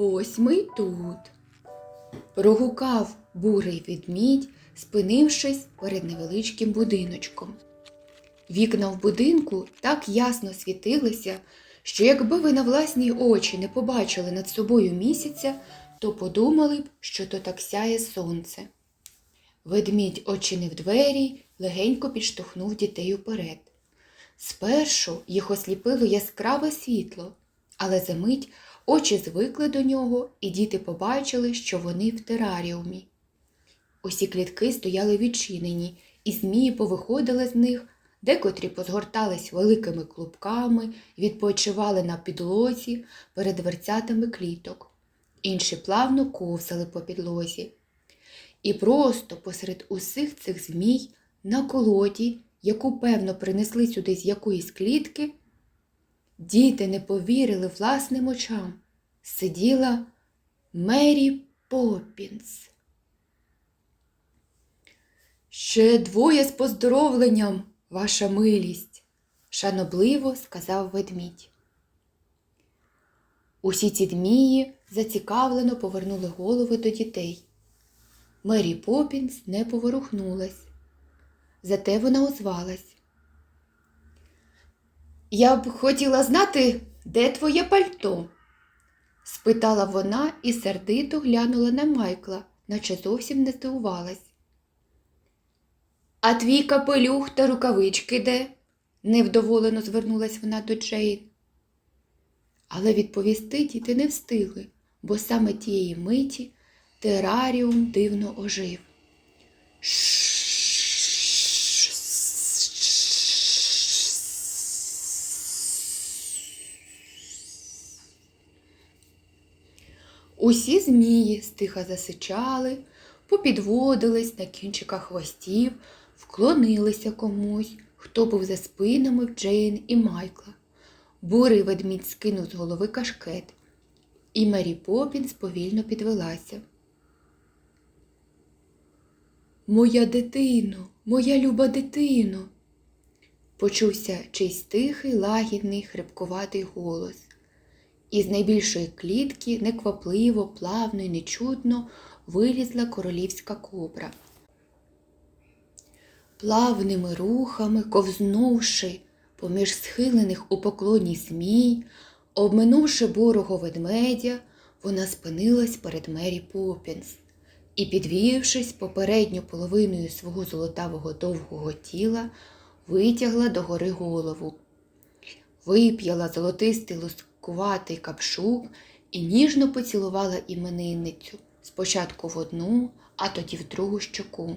ось ми тут. Прогукав бурий ведмідь, спинившись перед невеличким будиночком. Вікна в будинку так ясно світилися, що якби ви на власні очі не побачили над собою місяця, то подумали б, що то так сяє сонце. Ведмідь очинив двері, легенько підштовхнув дітей уперед. Спершу їх осліпило яскраве світло, але за мить очі звикли до нього, і діти побачили, що вони в тераріумі. Усі клітки стояли відчинені, і змії повиходили з них, декотрі позгортались великими клубками, відпочивали на підлозі перед дверцятами кліток, інші плавно ковзали по підлозі. І просто посеред усіх цих змій на колоді, яку певно принесли сюди з якоїсь клітки, діти не повірили власним очам. Сиділа Мері Поппінс. Ще двоє з поздоровленням, ваша милість, шанобливо сказав ведмідь. Усі ці дмії зацікавлено повернули голови до дітей. Мері Попінс не поворухнулась. Зате вона озвалась. Я б хотіла знати, де твоє пальто? Спитала вона і сердито глянула на Майкла, наче зовсім не здивувалась. А твій капелюх та рукавички де? невдоволено звернулась вона до Джейн. Але відповісти діти не встигли, бо саме тієї миті тераріум дивно ожив. Усі змії стиха засичали, попідводились на кінчиках хвостів, вклонилися комусь, хто був за спинами Джейн і Майкла. Бурий ведмідь скинув з голови кашкет, і Мері Попінс повільно підвелася. Моя дитино, моя люба дитино, почувся чийсь тихий, лагідний, хрипкуватий голос. Із найбільшої клітки неквапливо, плавно й нечутно вилізла королівська кобра. Плавними рухами, ковзнувши поміж схилених у поклоні змій, обминувши бурого ведмедя, вона спинилась перед Мері Попінс і, підвівшись попередню половиною свого золотавого довгого тіла, витягла догори голову. Вип'яла золотистий лускуватий капшук і ніжно поцілувала іменинницю спочатку в одну, а тоді в другу щоку.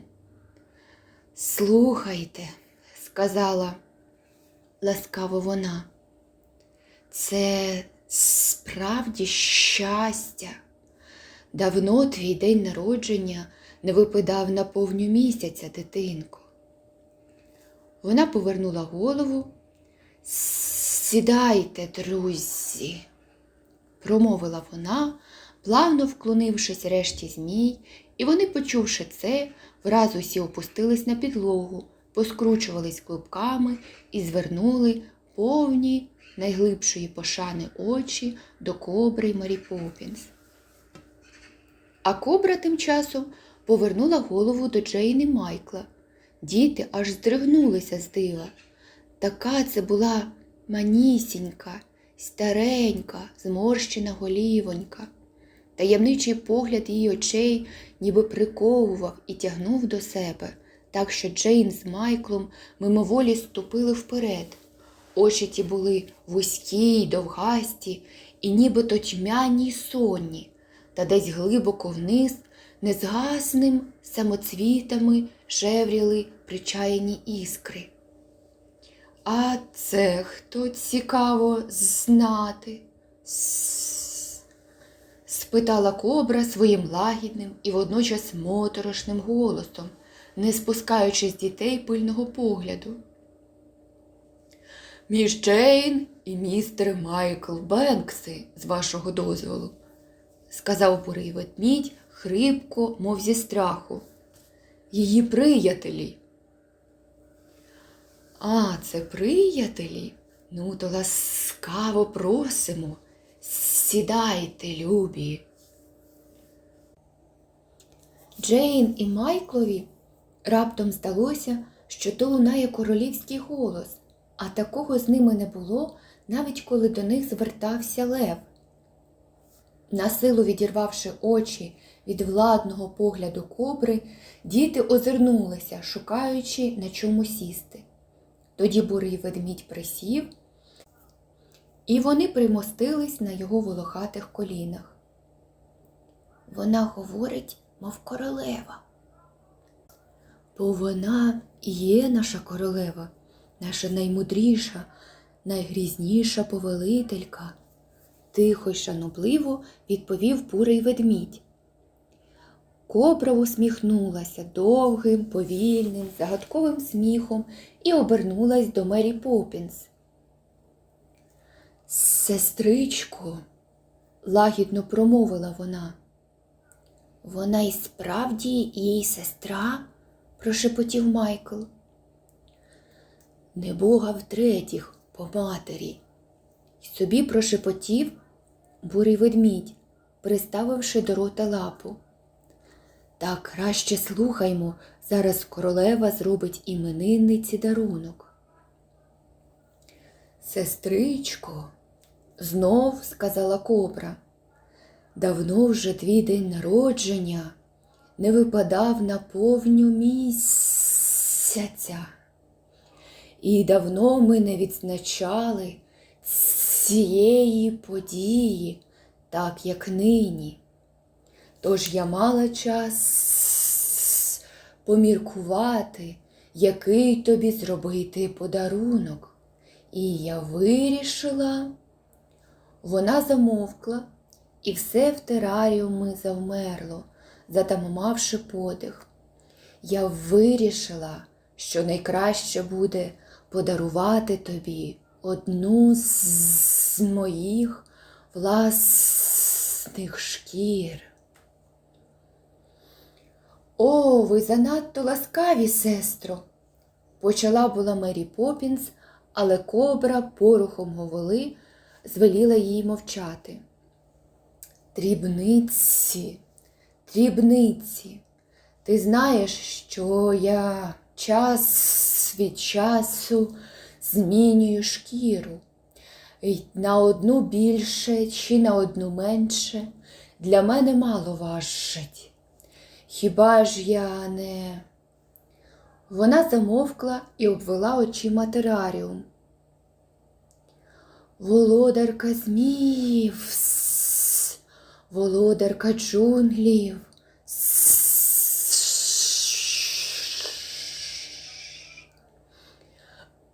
Слухайте, сказала ласкаво вона, це справді щастя. Давно твій день народження не випадав на повню місяця, дитинко. Вона повернула голову. Сідайте, друзі, промовила вона, плавно вклонившись решті змій, і вони, почувши це, враз усі опустились на підлогу, поскручувались клубками і звернули повні найглибшої пошани очі до кобри Марі Попінс. А кобра тим часом повернула голову до Джейни Майкла. Діти аж здригнулися з дива. Така це була манісінька, старенька, зморщена голівонька. Таємничий погляд її очей ніби приковував і тягнув до себе, так що Джейн з Майклом мимоволі ступили вперед. Очі ті були вузькі й довгасті, і нібито тьмяні й сонні, та десь глибоко вниз, незгасним самоцвітами шевріли причаяні іскри. А це хто цікаво знати? Спитала кобра своїм лагідним і водночас моторошним голосом, не спускаючи з дітей пильного погляду. Між Джейн і містер Майкл Бенкси, з вашого дозволу, сказав бурий ведмідь хрипко, мов зі страху. Її приятелі. А, це приятелі? Ну, то ласкаво просимо. Сідайте, любі. Джейн і Майклові раптом здалося, що то лунає королівський голос, а такого з ними не було, навіть коли до них звертався лев. Насилу відірвавши очі від владного погляду кобри, діти озирнулися, шукаючи на чому сісти. Тоді бурий ведмідь присів, і вони примостились на його волохатих колінах. Вона говорить, мов королева. Бо вона і є наша королева, наша наймудріша, найгрізніша повелителька, тихо й шанобливо відповів бурий ведмідь. Кобра усміхнулася довгим, повільним, загадковим сміхом і обернулась до Мері Поппінс. Сестричко, лагідно промовила вона. Вона і справді її сестра, прошепотів Майкл. Не Бога втретіх по матері. І собі прошепотів бурий ведмідь, приставивши до рота лапу. Так краще слухаймо, зараз королева зробить іменинниці дарунок. Сестричко, знов сказала кобра, давно вже твій день народження не випадав на повню місяця. І давно ми не відзначали цієї події, так як нині. Тож я мала час поміркувати, який тобі зробити подарунок. І я вирішила. Вона замовкла, і все в тераріумі завмерло, затамувавши подих. Я вирішила, що найкраще буде подарувати тобі одну з моїх власних шкір. О, ви занадто ласкаві, сестро, почала була Мері Попінс, але кобра порухом голови звеліла їй мовчати. Дрібниці, дрібниці, ти знаєш, що я час від часу змінюю шкіру. І на одну більше чи на одну менше для мене мало важить. Хіба ж я не. Вона замовкла і обвела очима тераріум. Володарка зміїв, с, володарка джунглів.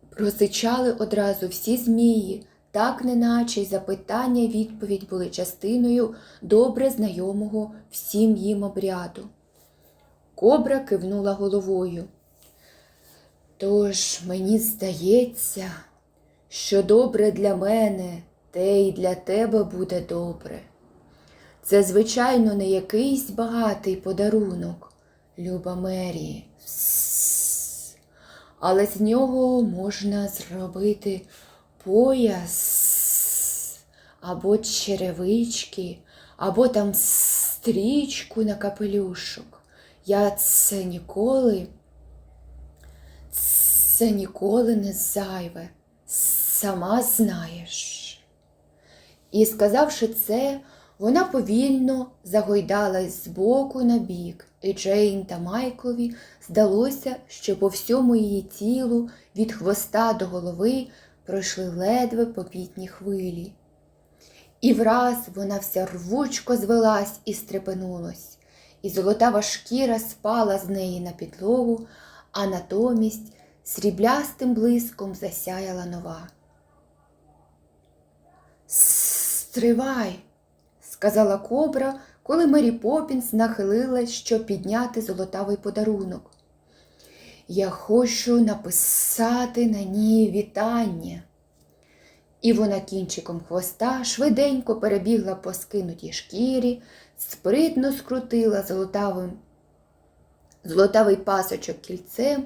Просичали одразу всі змії, так неначе й запитання й відповідь були частиною добре знайомого всім їм обряду. Кобра кивнула головою. Тож мені здається, що добре для мене, те й для тебе буде добре. Це, звичайно, не якийсь багатий подарунок, люба Мері, але з нього можна зробити пояс або черевички, або там стрічку на капелюшок. Я це ніколи, це ніколи не зайве, сама знаєш. І, сказавши це, вона повільно загойдалась з боку на бік, і Джейн та Майклові здалося, що по всьому її тілу від хвоста до голови пройшли ледве попітні хвилі. І враз вона вся рвучко звелась і стрепенулась, і золотава шкіра спала з неї на підлогу, а натомість сріблястим блиском засяяла нова. Стривай, сказала кобра, коли Мері Попінс нахилилась, щоб підняти золотавий подарунок. Я хочу написати на ній вітання. І вона кінчиком хвоста швиденько перебігла по скинутій шкірі, спритно скрутила золотавим, золотавий пасочок кільцем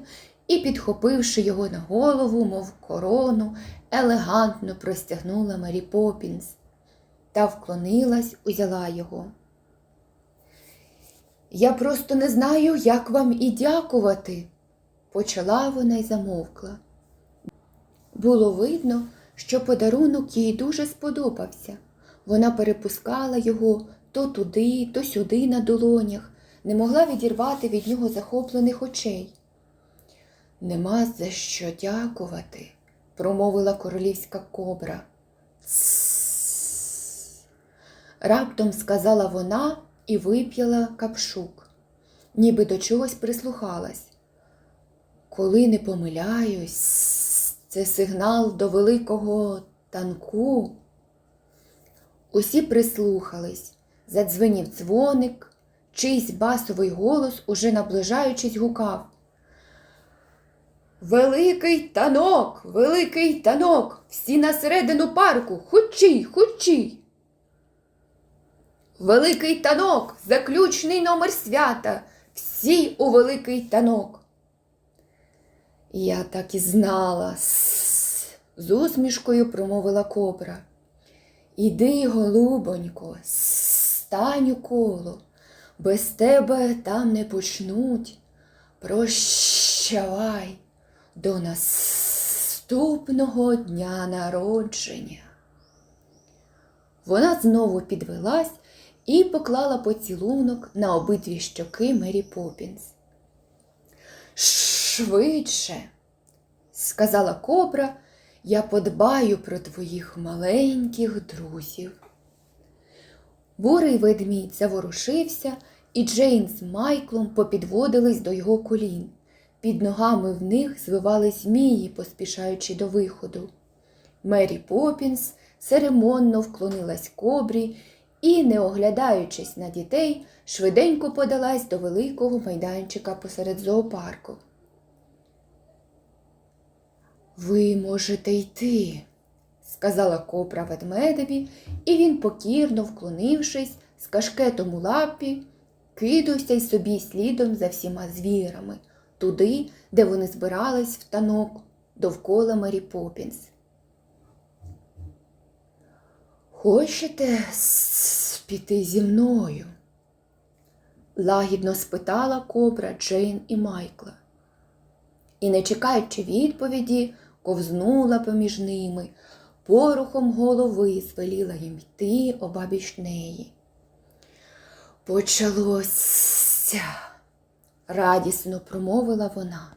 і, підхопивши його на голову, мов корону, елегантно простягнула Мері Попінс. та вклонилась, узяла його. Я просто не знаю, як вам і дякувати, почала вона й замовкла. Було видно, що подарунок їй дуже сподобався. Вона перепускала його то туди, то сюди на долонях, не могла відірвати від нього захоплених очей. Нема за що дякувати, промовила королівська кобра. «Тссс», Раптом сказала вона і вип'яла капшук, ніби до чогось прислухалась. Коли не помиляюсь, це сигнал до великого танку. Усі прислухались, задзвенів дзвоник, чийсь басовий голос, уже наближаючись, гукав. Великий танок, великий танок, всі на середину парку, хучій, хучій. Великий танок, заключний номер свята, всі у великий танок. Я так і знала, з усмішкою промовила кобра. Іди, голубонько, стань у коло, без тебе там не почнуть. Прощавай до наступного дня народження. Вона знову підвелась і поклала поцілунок на обидві щоки Мері Попінс. Швидше, сказала кобра, я подбаю про твоїх маленьких друзів. Бурий ведмідь заворушився, і Джейн з Майклом попідводились до його колін. Під ногами в них звивались змії, поспішаючи до виходу. Мері Попінс церемонно вклонилась кобрі і, не оглядаючись на дітей, швиденько подалась до великого майданчика посеред зоопарку. Ви можете йти, сказала кобра ведмедеві, і він, покірно вклонившись, з кашкетом у лапі, кидався й собі слідом за всіма звірами, туди, де вони збирались в танок довкола Мері Попінс. Хочете піти зі мною? лагідно спитала кобра Джейн і Майкла. І, не чекаючи відповіді, ковзнула поміж ними, порухом голови звеліла їм йти обабіч неї. Почалося, радісно промовила вона.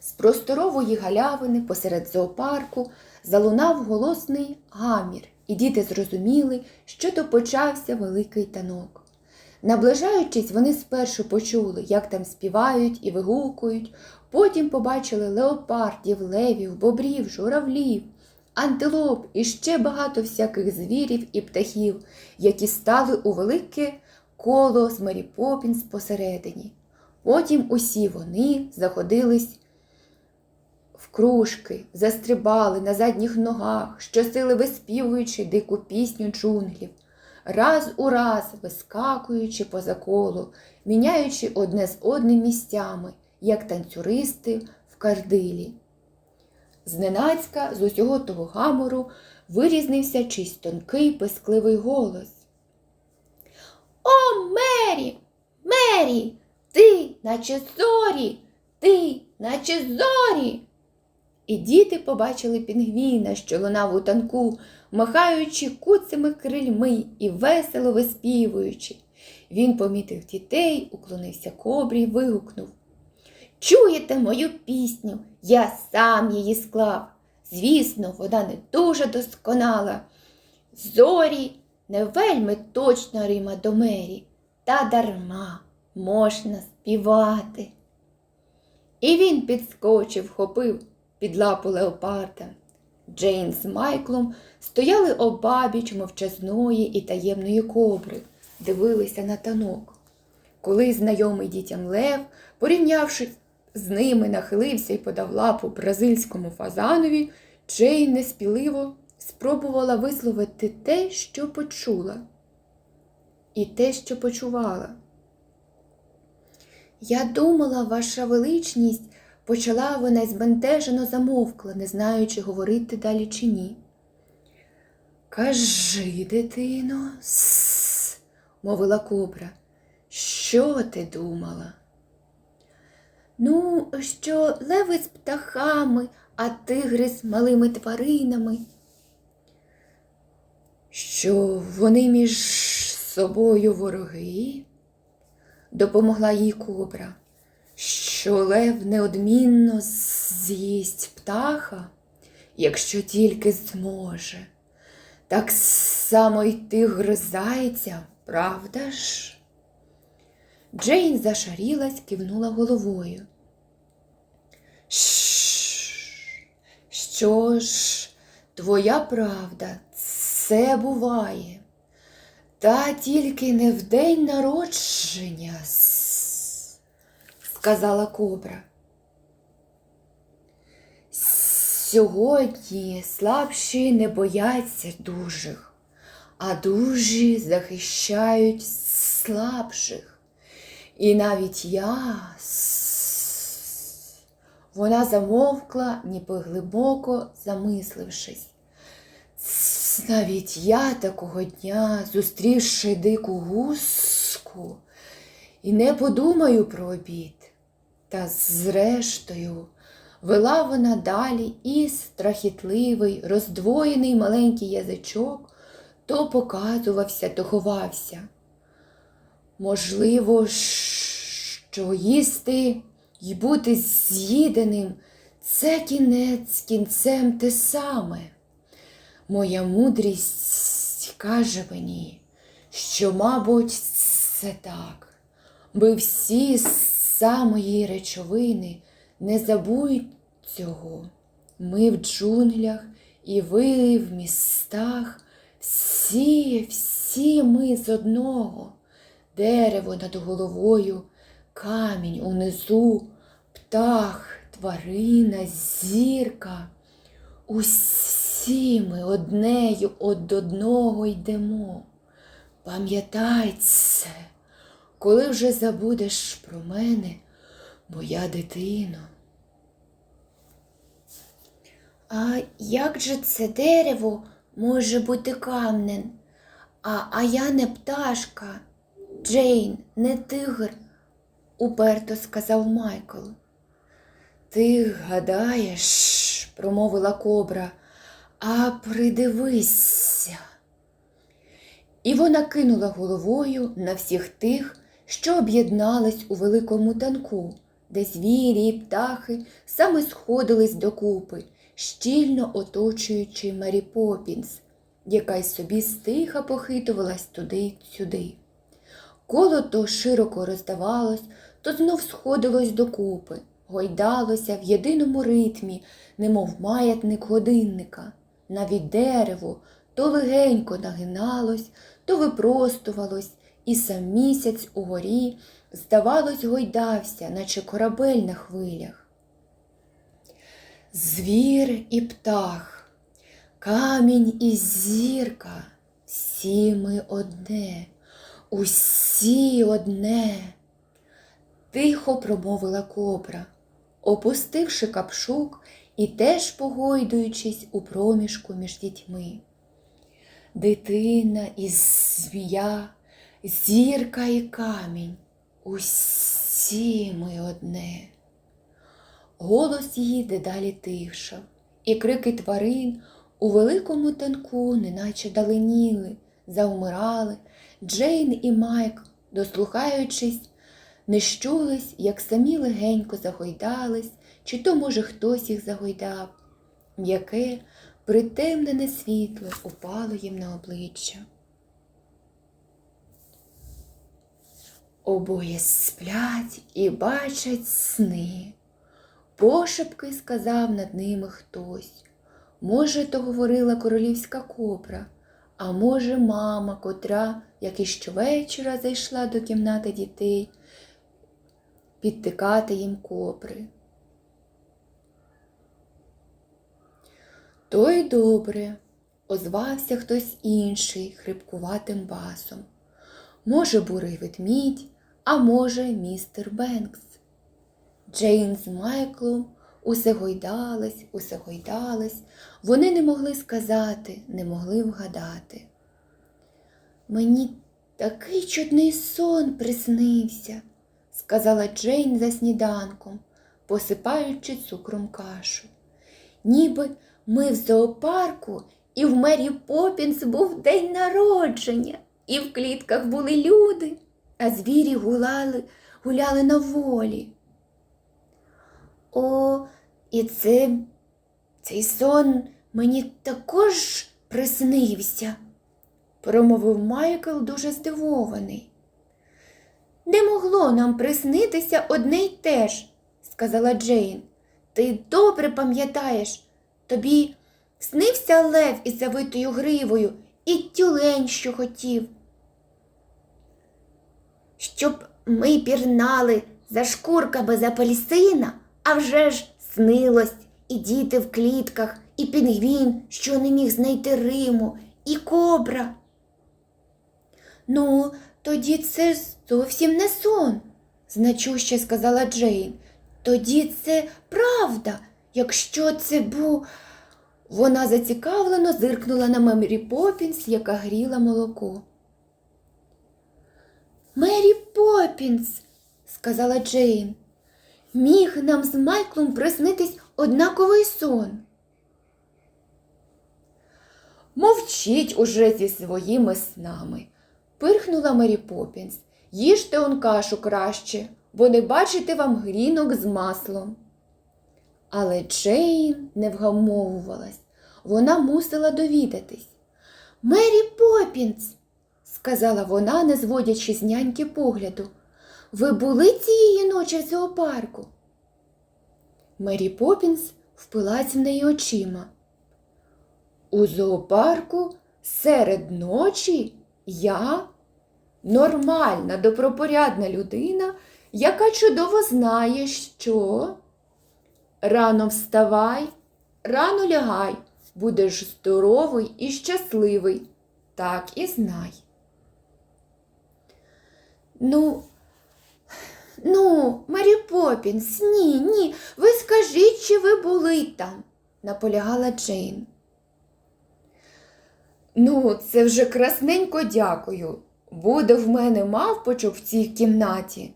З просторової галявини посеред зоопарку залунав голосний гамір, і діти зрозуміли, що то почався великий танок. Наближаючись, вони спершу почули, як там співають і вигукують, потім побачили леопардів, левів, бобрів, журавлів, антилоп і ще багато всяких звірів і птахів, які стали у велике коло з Мері Попінс посередині. Потім усі вони заходились в кружки, застрибали на задніх ногах, щосили виспівуючи дику пісню джунглів, раз у раз вискакуючи поза коло, міняючи одне з одним місцями, як танцюристи в кардилі. Зненацька з усього того гамору вирізнився чийсь тонкий пискливий голос. О, Мері, Мері, ти, наче зорі, ти, наче зорі. І діти побачили пінгвіна, що лунав у танку, махаючи куцими крильми і весело виспівуючи. Він помітив дітей, уклонився кобрі й вигукнув. Чуєте мою пісню? Я сам її склав. Звісно, вона не дуже досконала. Зорі не вельми точно рима до мері, та дарма можна співати. І він підскочив, хопив під лапу леопарда. Джейн з Майклом стояли обабіч мовчазної і таємної кобри, дивилися на танок. Коли знайомий дітям Лев, порівнявши з ними, нахилився і подав лапу бразильському фазанові, Джейн неспіливо спробувала висловити те, що почула, і те, що почувала. Я думала, ваша величність, почала вона й збентежено замовкла, не знаючи, говорити далі чи ні. Кажи, дитино, «Сс», мовила кобра, що ти думала? Ну, що леви з птахами, а тигри з малими тваринами. Що вони між собою вороги? Допомогла їй кобра, що лев неодмінно з'їсть птаха, якщо тільки зможе. Так само й тигр зайця, правда ж? Джейн зашарілась, кивнула головою. Що ж, твоя правда, це буває. Та тільки не в день народження, сказала кобра. Сьогодні слабші не бояться дужих, а дужі захищають слабших. І навіть я. Вона замовкла, ніби глибоко замислившись. Навіть я такого дня, зустрівши дику гуску, і не подумаю про обід. Та зрештою, вела вона далі і страхітливий, роздвоєний маленький язичок то показувався, то ховався. Можливо, що їсти й бути з'їденим це кінець кінцем те саме. Моя мудрість каже мені, що, мабуть, це так, би всі самої речовини не забудь цього. Ми в джунглях і ви в містах, всі, всі ми з одного, дерево над головою, камінь унизу, птах, тварина, зірка. Усі ми однею од одного йдемо. Пам'ятай це, коли вже забудеш про мене, моя дитино. А як же це дерево може бути камнем? А, а я не пташка, Джейн, не тигр, уперто сказав Майкл. Ти гадаєш, промовила кобра, а придивися. І вона кинула головою на всіх тих, що об'єднались у великому танку, де звірі і птахи саме сходились докупи, щільно оточуючи Мері Попінс, яка й собі стиха похитувалась туди сюди. Коло то широко роздавалось, то знов сходилось докупи, гойдалося в єдиному ритмі, немов маятник годинника. Навіть дерево то легенько нагиналось, то випростувалось, і сам місяць угорі, здавалось, гойдався, наче корабель на хвилях. Звір і птах, камінь і зірка, всі ми одне, усі одне. Тихо промовила кобра, опустивши капшук і теж погойдуючись у проміжку між дітьми. Дитина і змія, зірка і камінь, усі ми одне. Голос її дедалі тихшав, і крики тварин у великому танку неначе даленіли, заумирали. Джейн і Майк, дослухаючись, не щулись, як самі легенько загойдались, чи то, може, хтось їх загойдав. М'яке, притемнене світло упало їм на обличчя. Обоє сплять і бачать сни. Пошепки сказав над ними хтось. Може, то говорила королівська кобра, а може, мама, котра, як і щовечора зайшла до кімнати дітей, підтикати їм копри. То й добре, озвався хтось інший хрипкуватим басом. Може, бурий ведмідь, а може, містер Бенкс. Джейн з Майклом усе гойдалось, усе гойдалось. Вони не могли сказати, не могли вгадати. Мені такий чудний сон приснився, сказала Джейн за сніданком, посипаючи цукром кашу. Ніби ми в зоопарку, і в Мері Попінс був день народження, і в клітках були люди, а звірі гуляли, гуляли на волі. О, і це, цей сон мені також приснився, промовив Майкл дуже здивований. Не могло нам приснитися одне й те ж, сказала Джейн. Ти добре пам'ятаєш, тобі снився лев із завитою гривою і тюлень, що хотів. Щоб ми пірнали за шкурками з апельсина, а вже ж снилось і діти в клітках, і пінгвін, що не міг знайти Риму, і кобра. Ну, тоді це зовсім не сон, значуще сказала Джейн. Тоді це правда, якщо це був. Вона зацікавлено зиркнула на Мері Попінс, яка гріла молоко. Мері Попінс, сказала Джейн, міг нам з Майклом приснитись однаковий сон. Мовчіть уже зі своїми снами, пирхнула Мері Попінс. Їжте он кашу краще, бо не бачите вам грінок з маслом. Але Джейн не вгамовувалась, вона мусила довідатись. Мері Попінс, сказала вона, не зводячи з няньки погляду, ви були цієї ночі в зоопарку? Мері Попінс впилась в неї очима. У зоопарку серед ночі я нормальна, добропорядна людина, яка чудово знає, що рано вставай, рано лягай, будеш здоровий і щасливий. Так і знай. Ну, ну, Мері Попінс, ні, ні, ви скажіть, чи ви були там, наполягала Джейн. Ну, це вже красненько дякую. Буде в мене мавпочок в цій кімнаті.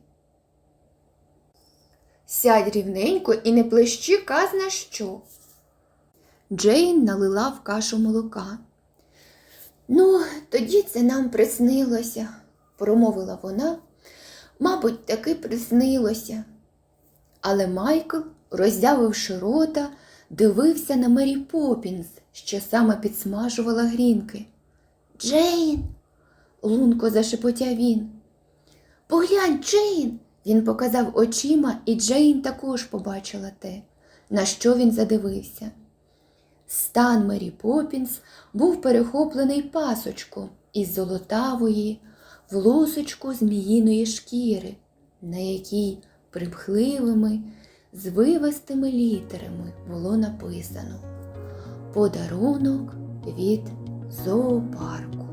Сядь рівненько і не плещи казна що. Джейн налила в кашу молока. Ну, тоді це нам приснилося, промовила вона. Мабуть, таки приснилося. Але Майкл, роззявивши рота, дивився на Мері Попінс, що саме підсмажувала грінки. Джейн, лунко зашепотяв він. Поглянь, Джейн. Він показав очима, і Джейн також побачила те, на що він задивився. Стан Мері Попінс був перехоплений пасочком із золотавої, в лусочку зміїної шкіри, на якій примхливими, звивистими літерами було написано Подарунок від зоопарку.